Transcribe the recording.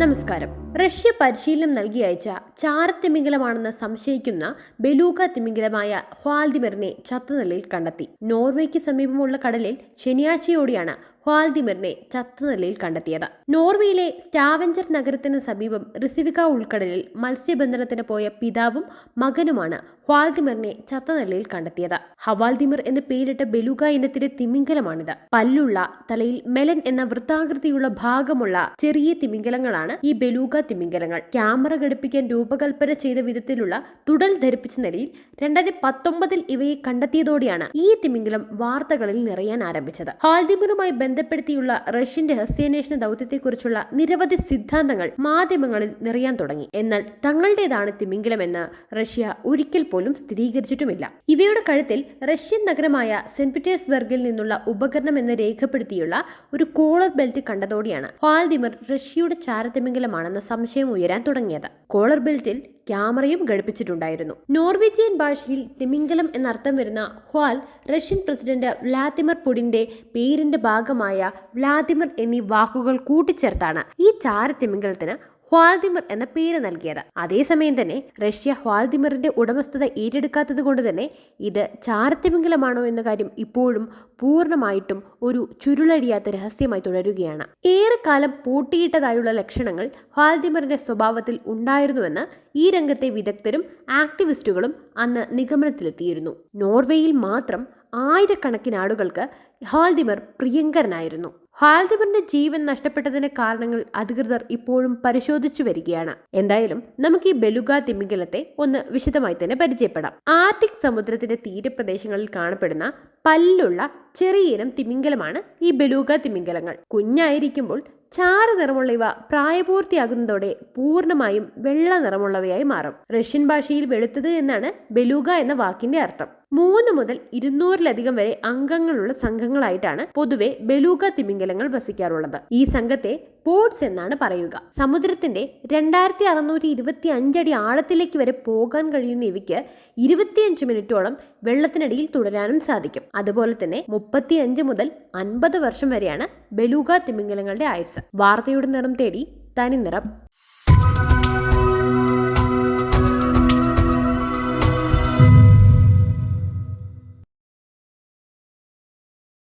നമസ്കാരം. റഷ്യ പരിശീലനം നൽകി അയച്ച ചാരത്തിമിംഗലമാണെന്ന് സംശയിക്കുന്ന ബെലൂക തിമിംഗലമായ ഹ്വാൽദിമിറിനെ ചത്തനിലയിൽ കണ്ടെത്തി. നോർവേക്ക് സമീപമുള്ള കടലിൽ ശനിയാഴ്ചയോടെയാണ് ഹ്വാൽദിമിറിനെ ചത്തനിലയിൽ കണ്ടെത്തിയത്. നോർവേയിലെ സ്റ്റാവഞ്ചർ നഗരത്തിന് സമീപം റിസിവിക ഉൾക്കടലിൽ മത്സ്യബന്ധനത്തിന് പോയ പിതാവും മകനുമാണ് ഹ്വാൽദിമിറിനെ ചത്തനിലയിൽ കണ്ടെത്തിയത്. ഹവാൽദിമിർ എന്ന് പേരിട്ട ബെലൂക ഇനത്തിലെ തിമിംഗലമാണിത്. പല്ലുള്ള തലയിൽ മെലൻ എന്ന വൃത്താകൃതിയുള്ള ഭാഗമുള്ള ചെറിയ തിമിംഗലങ്ങളാണ് ഈ ബെലൂഗ തിമിംഗലങ്ങൾ. ക്യാമറ ഘടിപ്പിക്കാൻ രൂപകൽപ്പന ചെയ്ത വിധത്തിലുള്ള തുടൽ ധരിപ്പിച്ച നിലയിൽ രണ്ടായിരത്തി പത്തൊമ്പതിൽ ഇവയെ കണ്ടെത്തിയതോടെയാണ് ഈ തിമിംഗലം വാർത്തകളിൽ നിറയാൻ ആരംഭിച്ചത്. ഹാൽദിമറുമായി ബന്ധപ്പെടുത്തിയുള്ള റഷ്യൻ രഹസ്യാന്വേഷണ ദൗത്യത്തെക്കുറിച്ചുള്ള നിരവധി സിദ്ധാന്തങ്ങൾ മാധ്യമങ്ങളിൽ നിറയാൻ തുടങ്ങി. എന്നാൽ തങ്ങളുടേതാണ് തിമിംഗലമെന്ന് റഷ്യ ഒരിക്കൽ പോലും സ്ഥിരീകരിച്ചിട്ടുമില്ല. ഇവയുടെ കഴുത്തിൽ റഷ്യൻ നഗരമായ സെന്റ് പീറ്റേഴ്സ്ബർഗിൽ നിന്നുള്ള ഉപകരണം എന്ന് രേഖപ്പെടുത്തിയുള്ള ഒരു കോളർ ബെൽറ്റ് കണ്ടതോടെയാണ് ഹാൽദിമർ റഷ്യയുടെ ചാരത്തിമിംഗലമാണെന്ന സംശയം ഉയരാൻ തുടങ്ങിയത്. കോളർ ബെൽറ്റിൽ ക്യാമറയും ഘടിപ്പിച്ചിട്ടുണ്ടായിരുന്നു. നോർവീജിയൻ ഭാഷയിൽ തിമിംഗലം എന്നർത്ഥം വരുന്ന ഹ്വാൽ റഷ്യൻ പ്രസിഡന്റ് വ്ലാദിമിർ പുടിന്റെ പേരിന്റെ ഭാഗമായ വ്ലാദിമിർ എന്നീ വാക്കുകൾ കൂട്ടിച്ചേർത്താണ്. ഈ ചാരത്തിമിംഗലത്തിന് ഹ്വാൽദിമിർ എന്ന പേര് നൽകിയത്. അതേസമയം തന്നെ റഷ്യ ഹ്വാൽദിമിറിന്റെ ഉടമസ്ഥത ഏറ്റെടുക്കാത്തത് കൊണ്ട് തന്നെ ഇത് ചാരത്യമംഗലമാണോ എന്ന കാര്യം ഇപ്പോഴും പൂർണമായിട്ടും ഒരു ചുരുളടിയാത്ത രഹസ്യമായി തുടരുകയാണ്. ഏറെക്കാലം പൂട്ടിയിട്ടതായുള്ള ലക്ഷണങ്ങൾ ഹ്വാൽദിമിറിന്റെ സ്വഭാവത്തിൽ ഉണ്ടായിരുന്നുവെന്ന് ഈ രംഗത്തെ വിദഗ്ധരും ആക്ടിവിസ്റ്റുകളും അന്ന് നിഗമനത്തിലെത്തിയിരുന്നു. നോർവേയിൽ മാത്രം ആയിരക്കണക്കിന് ആളുകൾക്ക് ഹാൽദിമർ പ്രിയങ്കരനായിരുന്നു. ഹാൽദിമറിന്റെ ജീവൻ നഷ്ടപ്പെട്ടതിന്റെ കാരണങ്ങൾ അധികൃതർ ഇപ്പോഴും പരിശോധിച്ചു വരികയാണ്. എന്തായാലും നമുക്ക് ഈ ബെലുഗ തിമിംഗലത്തെ ഒന്ന് വിശദമായി തന്നെ പരിചയപ്പെടാം. ആർട്ടിക് സമുദ്രത്തിന്റെ തീരപ്രദേശങ്ങളിൽ കാണപ്പെടുന്ന പല്ലുള്ള ചെറിയ ഇനം തിമിംഗലമാണ് ഈ ബെലൂഗ തിമിംഗലങ്ങൾ. കുഞ്ഞായിരിക്കുമ്പോൾ ചാര നിറമുള്ള ഇവ പ്രായപൂർത്തിയാകുന്നതോടെ പൂർണമായും വെള്ള നിറമുള്ളവയായി മാറും. റഷ്യൻ ഭാഷയിൽ വെളുത്തത് എന്നാണ് ബെലൂഗ എന്ന വാക്കിന്റെ അർത്ഥം. മൂന്ന് മുതൽ ഇരുന്നൂറിലധികം വരെ അംഗങ്ങളുള്ള സംഘങ്ങളായിട്ടാണ് പൊതുവെ ബെലൂഗ തിമിംഗലങ്ങൾ വസിക്കാറുള്ളത്. ഈ സംഘത്തെ പോഡ്സ് എന്നാണ് പറയുക. സമുദ്രത്തിന്റെ രണ്ടായിരത്തി അറുന്നൂറ്റി ഇരുപത്തി അഞ്ചടി ആഴത്തിലേക്ക് വരെ പോകാൻ കഴിയുന്ന ഇവയ്ക്ക് ഇരുപത്തിയഞ്ച് മിനിറ്റോളം വെള്ളത്തിനടിയിൽ തുടരാനും സാധിക്കും. അതുപോലെ തന്നെ മുപ്പത്തിയഞ്ച് മുതൽ അൻപത് വർഷം വരെയാണ് ബലൂഗ തിമിംഗലങ്ങളുടെ ആയുസ് വാർത്തയുടെ നിറം തേടി തനി നിറം.